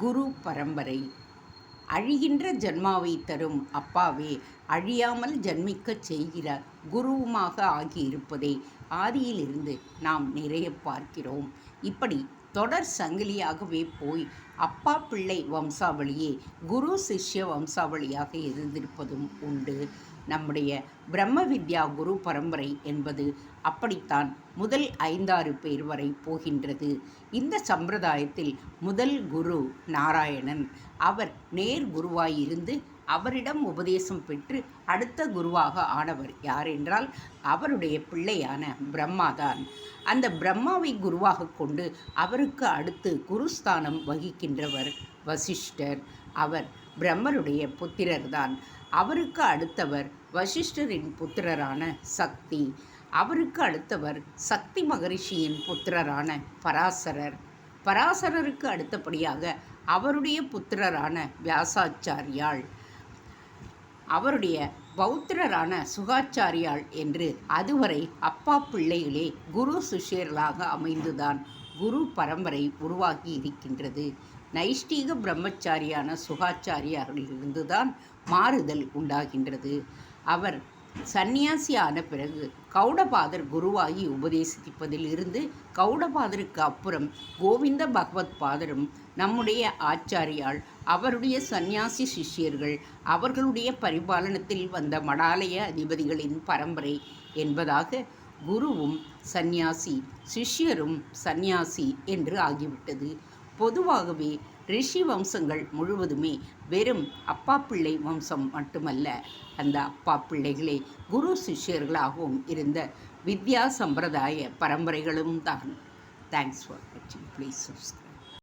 குரு பரம்பரை. அழிகின்ற ஜன்மாவை தரும் அப்பாவே அழியாமல் ஜன்மிக்கச் செய்கிறார். குருவுமாக ஆகியிருப்பதை ஆதியிலிருந்து நாம் நிறைய பார்க்கிறோம். இப்படி தொடர் சங்கிலியாகவே போய் அப்பா பிள்ளை வம்சாவளியே குரு சிஷ்ய வம்சாவளியாக இருந்திருப்பதும் உண்டு. நம்முடைய பிரம்ம வித்யா குரு பரம்பரை என்பது அப்படித்தான் முதல் ஐந்தாறு பேர் வரை போகின்றது. இந்த சம்பிரதாயத்தில் முதல் குரு நாராயணன். அவர் நேர் குருவாயிருந்து அவரிடம் உபதேசம் பெற்று அடுத்த குருவாக ஆனவர் யார் என்றால் அவருடைய பிள்ளையான பிரம்மாதான். அந்த பிரம்மாவை குருவாக கொண்டு அவருக்கு அடுத்து குருஸ்தானம் வகிக்கின்றவர் வசிஷ்டர். அவர் பிரம்மருடைய புத்திரர்தான். அவருக்கு அடுத்தவர் வசிஷ்டரின் புத்திரரான சக்தி. அவருக்கு அடுத்தவர் சக்தி மகரிஷியின் புத்திரரான பராசரர். பராசரருக்கு அடுத்தபடியாக அவருடைய புத்திரரான வியாசாச்சாரியாள். அவருடைய பௌத்திரரான சுகாச்சாரியாள் என்று அதுவரை அப்பா பிள்ளைகளே குரு சுஷேர்களாக அமைந்துதான் குரு பரம்பரை உருவாகி இருக்கின்றது. நைஷ்டீக பிரம்மச்சாரியான சுகாச்சாரியாரிலிருந்துதான் மாறுதல் உண்டாகின்றது. அவர் சன்னியாசியான பிறகு கௌடபாதர் குருவாகி உபதேசிப்பதில் இருந்து கௌடபாதருக்கு அப்புறம் கோவிந்த பகவத் பாதரும் நம்முடைய ஆச்சாரியால் அவருடைய சந்நியாசி சிஷ்யர்கள் அவர்களுடைய பரிபாலனத்தில் வந்த மடாலய அதிபதிகளின் பரம்பரை என்பதாக குருவும் சந்நியாசி சிஷ்யரும் சந்நியாசி என்று ஆகிவிட்டது. பொதுவாகவே ரிஷி வம்சங்கள் முழுவதுமே வெறும் அப்பா பிள்ளை வம்சம் மட்டுமல்ல அந்த அப்பா பிள்ளைகளே குரு சிஷ்யர்களாகவும் இருந்த வித்யா சம்பிரதாய பரம்பரைகளும் தான். தேங்க்ஸ் ஃபார் வாட்சிங் ப்ளீஸ் சப்ஸ்கிரைப்